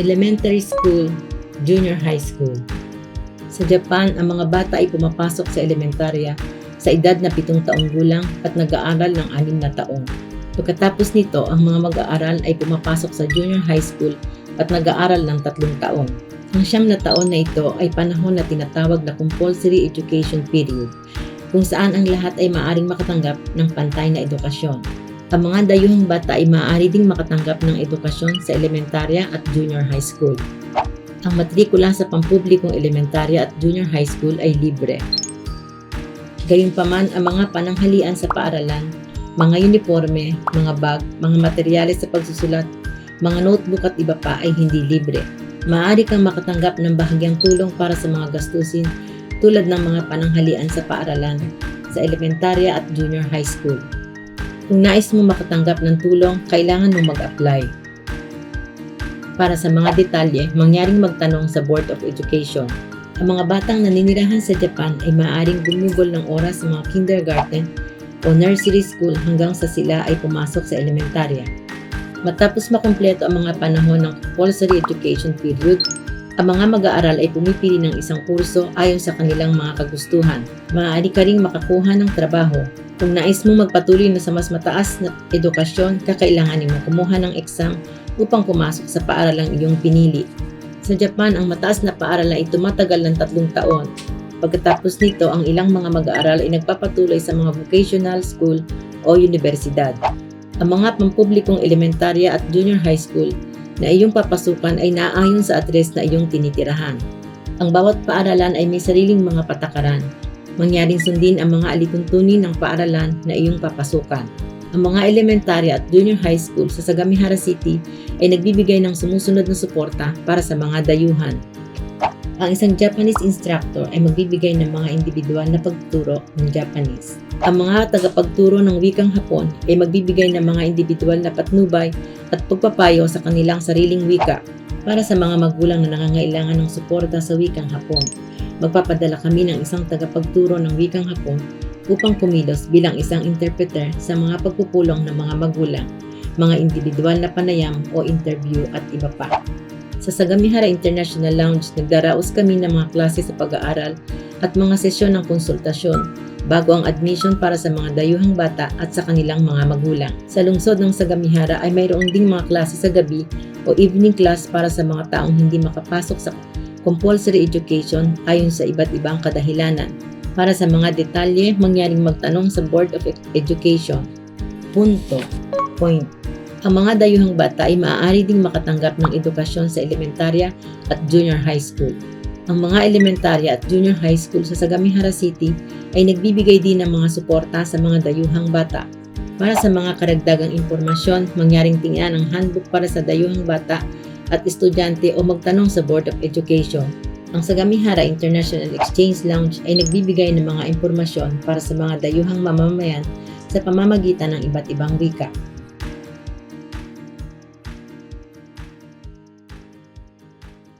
elementary school, junior high school. Sa Japan, ang mga bata ay pumapasok sa elementarya sa edad na pitong taong gulang at nag-aaral ng anim na taon. Pagkatapos nito, ang mga mag-aaral ay pumapasok sa junior high school at nag-aaral ng tatlong taon. Ang siyam na taon na ito ay panahon na tinatawag na compulsory education period, kung saan ang lahat ay maaaring makatanggap ng pantay na edukasyon. Ang mga dayuhang bata ay maaari ding makatanggap ng edukasyon sa elementarya at junior high school. Ang matrikula sa pampublikong elementarya at junior high school ay libre. Gayunpaman, ang mga pananghalian sa paaralan, mga uniforme, mga bag, mga materyales sa pagsusulat, mga notebook at iba pa ay hindi libre. Maaari kang makatanggap ng bahagyang tulong para sa mga gastusin tulad ng mga pananghalian sa paaralan, sa elementarya at junior high school. Kung nais mo makatanggap ng tulong, kailangan mo mag-apply. Para sa mga detalye, mangyaring magtanong sa Board of Education. Ang mga batang naninirahan sa Japan ay maaaring gumugol ng oras sa mga kindergarten o nursery school hanggang sa sila ay pumasok sa elementarya. Matapos makumpleto ang mga panahon ng compulsory education period, ang mga mag-aaral ay pumipili ng isang kurso ayon sa kanilang mga kagustuhan. Maaari ka ring makakuha ng trabaho. Kung nais mo magpatuloy na sa mas mataas na edukasyon, kakailanganin mo kumuha ng exam upang pumasok sa paaralang iyong pinili. Sa Japan, ang mataas na paaralan ay tumatagal ng tatlong taon. Pagkatapos nito, ang ilang mga mag-aaral ay nagpapatuloy sa mga vocational school o universidad. Ang mga pampublikong elementarya at junior high school na iyong papasukan ay naayon sa address na iyong tinitirahan. Ang bawat paaralan ay may sariling mga patakaran. Mangyaring sundin ang mga alituntunin ng paaralan na iyong papasukan. Ang mga elementarya at junior high school sa Sagamihara City ay nagbibigay ng sumusunod na suporta para sa mga dayuhan. Ang isang Japanese instructor ay magbibigay ng mga individual na pagtuturo ng Japanese. Ang mga tagapagturo ng wikang Hapon ay magbibigay ng mga individual na patnubay at pagpapayo sa kanilang sariling wika para sa mga magulang na nangangailangan ng suporta sa wikang Hapon. Magpapadala kami ng isang tagapagturo ng wikang Hapon upang kumilos bilang isang interpreter sa mga pagpupulong ng mga magulang, mga individual na panayam o interview at iba pa. Sa Sagamihara International Lounge, nagdaraos kami ng mga klase sa pag-aaral at mga sesyon ng konsultasyon bago ang admission para sa mga dayuhang bata at sa kanilang mga magulang. Sa lungsod ng Sagamihara ay mayroon ding mga klase sa gabi o evening class para sa mga taong hindi makapasok sa compulsory education ayon sa iba't ibang kadahilanan. Para sa mga detalye, mangyaring magtanong sa Board of Education. Punto. Point. Ang mga dayuhang bata ay maaari ding makatanggap ng edukasyon sa elementarya at junior high school. Ang mga elementarya at junior high school sa Sagamihara City ay nagbibigay din ng mga suporta sa mga dayuhang bata. Para sa mga karagdagang impormasyon, mangyaring tingnan ang handbook para sa dayuhang bata at estudyante o magtanong sa Board of Education. Ang Sagamihara International Exchange Lounge ay nagbibigay ng mga impormasyon para sa mga dayuhang mamamayan sa pamamagitan ng iba't ibang wika.